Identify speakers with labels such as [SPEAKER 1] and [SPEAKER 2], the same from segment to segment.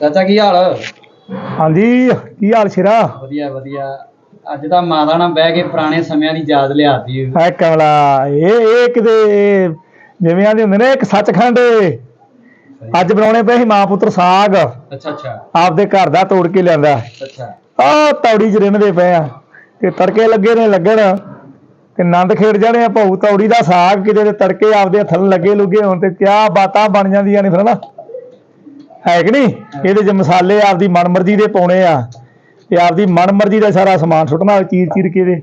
[SPEAKER 1] ਚਾਚਾ ਕੀ ਹਾਲ?
[SPEAKER 2] ਹਾਂਜੀ ਕੀ ਹਾਲ ਸ਼ੇਰਾ?
[SPEAKER 1] ਵਧੀਆ ਵਧੀਆ। ਅੱਜ ਤਾਂ ਮਾਤਾ ਨਾਲ ਬਹਿ ਕੇ ਪੁਰਾਣੇ ਸਮਿਆਂ ਦੀ ਯਾਦ ਲਿਆਤੀ।
[SPEAKER 2] ਹੈ ਕਮਲਾ ਇਹ ਇਹ ਕਿਤੇ ਜਿਵੇਂ ਆਂਦੇ ਹੁੰਦੇ ਨੇ ਇੱਕ ਸੱਚਖੰਡ ਅੱਜ ਬਣਾਉਣੇ ਪਏ ਸੀ ਮਾਂ ਪੁੱਤਰ ਸਾਗ।
[SPEAKER 1] ਅੱਛਾ ਅੱਛਾ।
[SPEAKER 2] ਆਪਦੇ ਘਰ ਦਾ ਤੋੜ ਕੇ ਲਿਆਂਦਾ।
[SPEAKER 1] ਅੱਛਾ।
[SPEAKER 2] ਆ ਤੌੜੀ 'ਚ ਰਿੰਨਦੇ ਪਏ ਆ। ਤੇ ਤੜਕੇ ਲੱਗੇ ਨੇ ਲੱਗਣ। ਤੇ ਆਨੰਦ ਖੇਡ ਜਾਣੇ ਆ ਭਾਊ ਤੌੜੀ ਦਾ ਸਾਗ ਕਿਤੇ ਤੜਕੇ ਆਪਦੇ ਹੱਥਾਂ ਲੱਗੇ ਲੁੱਗੇ ਹੋਣ ਤੇ ਕਿਆ ਬਾਤਾਂ ਬਣ ਜਾਂਦੀਆਂ ਨੇ ਫਿਰ ਨਾ। ਹੈ ਕਿ ਨਹੀਂ? ਇਹਦੇ 'ਚ ਮਸਾਲੇ ਆਪਦੀ ਮਨਮਰਜ਼ੀ ਦੇ ਪਾਉਣੇ ਆ। ਤੇ ਆਪਦੀ ਮਨਮਰਜ਼ੀ ਦਾ ਸਾਰਾ ਸਮਾਨ ਸੁੱਟਣਾ ਚੀਰ ਚੀਰ ਕੇ ਦੇ।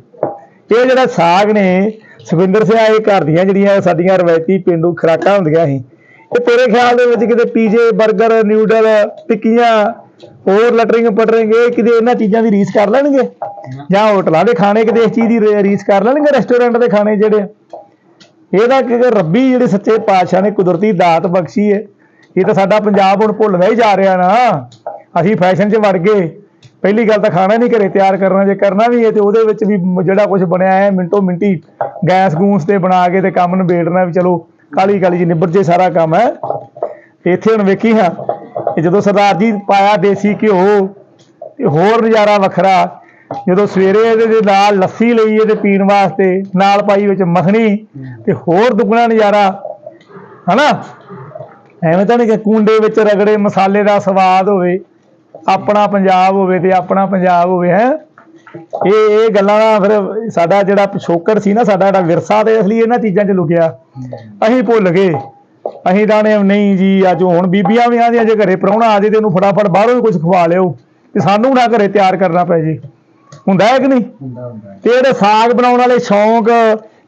[SPEAKER 2] ਇਹ ਜਿਹੜਾ ਸਾਗ ਨੇ ਸੁਖਿੰਦਰ ਸਿੰਘ ਇਹ ਘਰ ਦੀਆਂ ਜਿਹੜੀਆਂ ਸਾਡੀਆਂ ਰਵਾਇਤੀ ਪਿੰਡੂ ਖੁਰਾਕਾਂ ਹੁੰਦੀਆਂ ਸੀ ਇਹ ਤੇਰੇ ਖਿਆਲ ਦੇ ਵਿੱਚ ਕਿਤੇ ਪੀਜੇ 버ਗਰ ਨਿਊਡਲ ਟਿੱਕੀਆਂ ਹੋਰ ਲਟਰਿੰਗ ਪਟਰਿੰਗ ਇਹ ਕਿਤੇ ਇਹਨਾਂ ਚੀਜ਼ਾਂ ਦੀ ਰੀਸ ਕਰ ਲੈਣਗੇ? ਜਾਂ ਹੋਟਲਾਂ ਦੇ ਖਾਣੇ ਕਿਤੇ ਇਸ ਚੀਜ਼ ਦੀ ਰੀਸ ਕਰ ਲੈਣਗੇ ਰੈਸਟੋਰੈਂਟ ਦੇ ਖਾਣੇ ਜਿਹੜੇ। ਇਹਦਾ ਕਿ ਰੱਬੀ ਜਿਹੜੇ ਸੱਚੇ ਪਾਤਸ਼ਾਹ ਨੇ ਕੁਦਰਤੀ ਦਾਤ ਬਖਸ਼ੀ ਹੈ। ਇਹ ਤਾਂ ਸਾਡਾ ਪੰਜਾਬ ਹੁਣ ਭੁੱਲਦਾ ਹੀ ਜਾ ਰਿਹਾ ਨਾ। ਅਸੀਂ ਫੈਸ਼ਨ 'ਚ ਵੜ ਗਏ। ਪਹਿਲੀ ਗੱਲ ਤਾਂ ਖਾਣਾ ਨਹੀਂ ਘਰੇ ਤਿਆਰ ਕਰਨਾ, ਜੇ ਕਰਨਾ ਵੀ ਹੈ ਤੇ ਉਹਦੇ ਵਿੱਚ ਵੀ ਜਿਹੜਾ ਕੁਝ ਬਣਿਆ ਹੈ, ਮਿੰਟੋ ਮਿੰਟੀ ਗੈਸ ਗੂੰਸ ਤੇ ਬਣਾ ਕੇ ਤੇ ਕੰਮ ਨਿਬੇੜਨਾ ਵੀ ਚਲੋ ਕਾਲੀ ਕਾਲੀ ਜੀ ਨਿਬੜ ਜੇ ਸਾਰਾ ਕੰਮ ਹੈ। ਇੱਥੇ ਹੁਣ ਵੇਖੀ ਹਾਂ ਕਿ ਜਦੋਂ ਸਰਦਾਰ ਜੀ ਪਾਇਆ ਦੇਸੀ ਘਿਓ, ਤੇ ਹੋਰ ਨਜ਼ਾਰਾ ਵੱਖਰਾ। ਜਦੋਂ ਸਵੇਰੇ ਇਹਦੇ ਦੇ ਨਾਲ ਲੱਸੀ ਲਈ ਇਹਦੇ ਪੀਣ ਵਾਸਤੇ, ਨਾਲ ਪਾਈ ਵਿੱਚ ਮੱਖਣੀ ਤੇ ਹੋਰ ਦੁੱਗਣਾ ਨਜ਼ਾਰਾ। ਹਨਾ? ਐਵੇਂ ਤਾਂ ਨਹੀਂ ਕਿ ਕੁੰਡੇ ਵਿੱਚ ਰਗੜੇ ਮਸਾਲੇ ਦਾ ਸਵਾਦ ਹੋਵੇ ਆਪਣਾ ਪੰਜਾਬ ਹੋਵੇ ਤੇ ਆਪਣਾ ਪੰਜਾਬ ਹੋਵੇ ਹੈ? ਇਹ ਇਹ ਗੱਲਾਂ ਦਾ ਫਿਰ ਸਾਡਾ ਜਿਹੜਾ ਪਿਛੋਕੜ ਸੀ ਨਾ ਸਾਡਾ ਜਿਹੜਾ ਵਿਰਸਾ ਤੇ ਅਸਲੀ ਇਹਨਾਂ ਚੀਜ਼ਾਂ 'ਚ ਲੁਕਿਆ। ਅਸੀਂ ਭੁੱਲ ਗਏ। ਅਸੀਂ ਤਾਂ ਨਹੀਂ ਜੀ ਅੱਜ ਹੁਣ ਬੀਬੀਆਂ ਵੀ ਆਂਦੀਆਂ ਜੇ ਘਰੇ ਪ੍ਰਾਹੁਣਾ ਆ ਜੇ ਤੇ ਉਹਨੂੰ ਫਟਾਫਟ ਬਾਹਰੋਂ ਹੀ ਕੁਝ ਖਵਾ ਲਿਓ ਤੇ ਸਾਨੂੰ ਨਾ ਘਰੇ ਤਿਆਰ ਕਰਨਾ ਪੈ ਜੇ। ਹੁੰਦਾ ਹੈ ਕਿ ਨਹੀਂ?
[SPEAKER 1] ਹੁੰਦਾ ਹੁੰਦਾ।
[SPEAKER 2] ਤੇ ਜਿਹੜੇ ਸਾਗ ਬਣਾਉਣ ਵਾਲੇ ਸ਼ੌਂਕ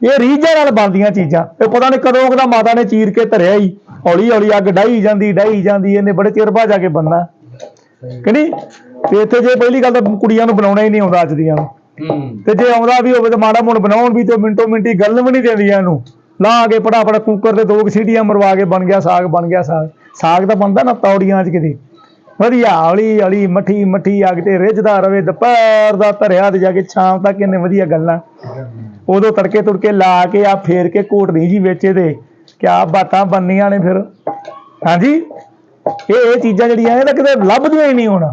[SPEAKER 2] ਇਹ ਰੀਝਾਂ ਨਾਲ ਬਣਦੀਆਂ ਚੀਜ਼ਾਂ। ਇਹ ਪਤਾ ਨਹੀਂ ਕਦੋਂ ਕਦਾ ਮਾਤਾ ਨੇ ਚੀਰ ਕੇ ਧਰਿਆ ਹੀ ਹੌਲੀ ਹੌਲੀ ਅੱਗ ਡਾਈ ਜਾਂਦੀ ਡਾਈ ਜਾਂਦੀ ਇਹਨੇ ਬੜੇ ਚਿਰ ਬਾਅਦ ਜਾ ਕੇ ਬੰਨਾ ਕਿ ਨਹੀਂ? ਤੇ ਇੱਥੇ ਜੇ ਪਹਿਲੀ ਗੱਲ ਤਾਂ ਕੁੜੀਆਂ ਨੂੰ ਬਣਾਉਣਾ ਹੀ ਨਹੀਂ ਆਉਂਦਾ ਅੱਜ ਦੀਆਂ। ਨੂੰ ਤੇ ਜੇ ਆਉਂਦਾ ਵੀ ਹੋਵੇ ਤਾਂ ਮਾੜਾ ਮੋੜ ਬਣਾਉਣ ਵੀ ਤੇ ਮਿੰਟੋ ਮਿੰਟੀ ਗੱਲ ਵੀ ਨਹੀਂ ਦਿੰਦੀਆਂ ਇਹਨੂੰ। ਲਾ ਕੇ ਫਟਾਫਟ ਕੁੱਕਰ ਤੇ ਦੋ ਸੀਟੀਆਂ ਮਰਵਾ ਕੇ ਬਣ ਗਿਆ ਸਾਗ ਬਣ ਗਿਆ ਸਾਗ। ਸਾਗ ਤਾਂ ਬਣਦਾ ਨਾ ਤੌੜੀਆਂ 'ਚ ਕਿਤੇ। ਵਧੀਆ ਹੌਲੀ ਹੌਲੀ ਮੱਠੀ ਮੱਠੀ ਅੱਗ ਤੇ ਰਿੱਝਦਾ ਰਵੇ ਦੁਪਹਿਰ ਦਾ ਧਰਿਆ ਤੇ ਜਾ ਕੇ ਸ਼ਾਮ ਤੱਕ ਇਹਨੇ ਵਧੀਆ ਗੱਲਾਂ। ਉਦੋਂ ਤੜਕੇ ਤੁੜਕੇ ਲਾ ਕੇ ਆ ਫੇਰ ਕੇ ਘੋਟਣੀ ਜੀ ਵਿੱਚ ਇਹਦੇ ਕਿਆ ਬਾਤਾਂ ਬੰਨੀਆਂ ਨੇ ਫਿਰ? ਹਾਂਜੀ? ਇਹ ਇਹ ਚੀਜ਼ਾਂ ਜਿਹੜੀਆਂ ਇਹ ਤਾਂ ਕਿਤੇ ਲੱਭਦੀਆਂ ਹੀ ਨਹੀਂ ਹੁਣ।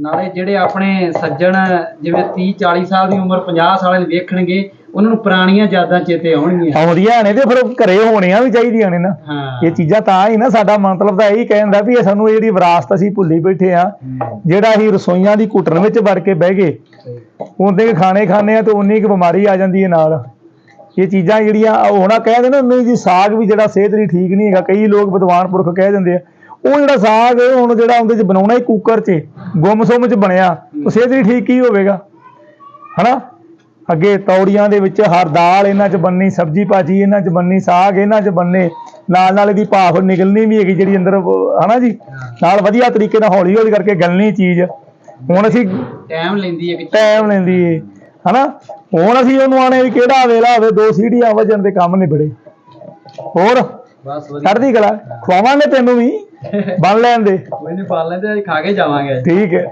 [SPEAKER 1] ਨਾਲੇ ਜਿਹੜੇ ਆਪਣੇ ਸੱਜਣ ਜਿਵੇਂ 30 40 ਸਾਲ ਦੀ ਉਮਰ 50 ਸਾਲਾਂ ਦੇ ਵੇਖਣਗੇ ਉਹਨਾਂ ਨੂੰ ਪੁਰਾਣੀਆਂ ਯਾਦਾਂ ਚੇਤੇ ਆਉਣਗੀਆਂ।
[SPEAKER 2] ਆਉਂਦੀਆਂ ਨੇ ਤੇ ਫਿਰ ਘਰੇ ਹੋਣੀਆਂ ਵੀ ਚਾਹੀਦੀਆਂ ਨੇ ਨਾ।
[SPEAKER 1] ਹਾਂ।
[SPEAKER 2] ਇਹ ਚੀਜ਼ਾਂ ਤਾਂ ਹੀ ਨਾ ਸਾਡਾ ਮਤਲਬ ਤਾਂ ਇਹੀ ਕਹਿੰਦਾ ਵੀ ਇਹ ਸਾਨੂੰ ਇਹ ਜਿਹੜੀ ਵਿਰਾਸਤ ਅਸੀਂ ਭੁੱਲੀ ਬੈਠੇ ਆ। ਜਿਹੜਾ ਅਸੀਂ ਰਸੋਈਆਂ ਦੀ ਘੁੱਟਣ ਵਿੱਚ ਵੜ ਕੇ ਬਹਿ ਗਏ ਉਹਦੇ ਖਾਣੇ ਖਾਣੇ ਆ ਤੇ ਉਨੀ ਕੁ ਬਿਮਾਰੀ ਆ ਜਾਂਦੀ ਹੈ ਨਾਲ। ਇਹ ਚੀਜ਼ਾਂ ਜਿਹੜੀਆਂ ਉਹ ਹੋਣਾ ਕਹਿ ਨੇ ਨਹੀਂ ਜੀ ਸਾਗ ਵੀ ਜਿਹੜਾ ਸਿਹਤ ਲਈ ਠੀਕ ਨਹੀਂ ਹੈਗਾ ਕਈ ਲੋਕ ਵਿਦਵਾਨ ਪੁਰਖ ਕਹਿ ਦਿੰਦੇ ਆ। ਉਹ ਜਿਹੜਾ ਸਾਗ ਹੈ ਹੁਣ ਜਿਹੜਾ ਉਹਦੇ ਚ ਬਣਾਉਣਾ ਹੀ ਕੁੱਕਰ 'ਚ ਗੁੰਮਸੁੰਮ 'ਚ ਬਣਿਆ ਉਹ ਸਿਹਤ ਲਈ ਠੀਕ ਕੀ ਹੋਵੇਗਾ? ਹਨਾ? ਅੱਗੇ ਤੌੜੀਆਂ ਦੇ ਵਿੱਚ ਹਰ ਦਾਲ ਇਹਨਾਂ 'ਚ ਬੰਨੀ ਸਬਜੀ ਭਾਜੀ ਇਹਨਾਂ 'ਚ ਬੰਨੀ ਸਾਗ ਇਹਨਾਂ 'ਚ ਬੰਨੇ ਨਾਲ ਨਾਲ ਇਹਦੀ ਭਾਫ ਨਿਕਲਣੀ ਵੀ ਹੈਗੀ ਜਿਹੜੀ ਅੰਦਰ ਹਨਾ ਜੀ? ਨਾਲ ਵਧੀਆ ਤਰੀਕੇ ਨਾਲ ਹੌਲੀ ਹੌਲੀ ਕਰਕੇ ਗਲਣੀ ਚੀਜ਼। ਹੁਣ ਅਸੀਂ
[SPEAKER 1] ਟਾਈਮ ਲੈਂਦੀ ਹੈ ਕਿ
[SPEAKER 2] ਟਾਈਮ ਲੈਂਦੀ ਏ। ਹਨਾ? ਹੁਣ ਅਸੀਂ ਉਹਨੂੰ ਆਣੇ ਵੀ ਕਿਹੜਾ ਵੇਲਾ ਹੋਵੇ ਦੋ ਸੀੜੀਆਂ ਵਜਣ ਦੇ ਕੰਮ ਨਿਬੜੇ। ਹੋਰ?
[SPEAKER 1] ਬਸ ਵਧੀਆ।
[SPEAKER 2] ਚੜ੍ਹਦੀ ਕਲਾ। ਖਵਾਵਾਂਗੇ ਤੈਨੂੰ ਵੀ ਬਣ ਲੈਣ ਦੇ।
[SPEAKER 1] ਕੋਈ ਨਹੀਂ ਪਾਲ ਲੈਂਦੇ ਖਾ ਕੇ ਜਾਵਾਂਗੇ।
[SPEAKER 2] ਠੀਕ ਹੈ।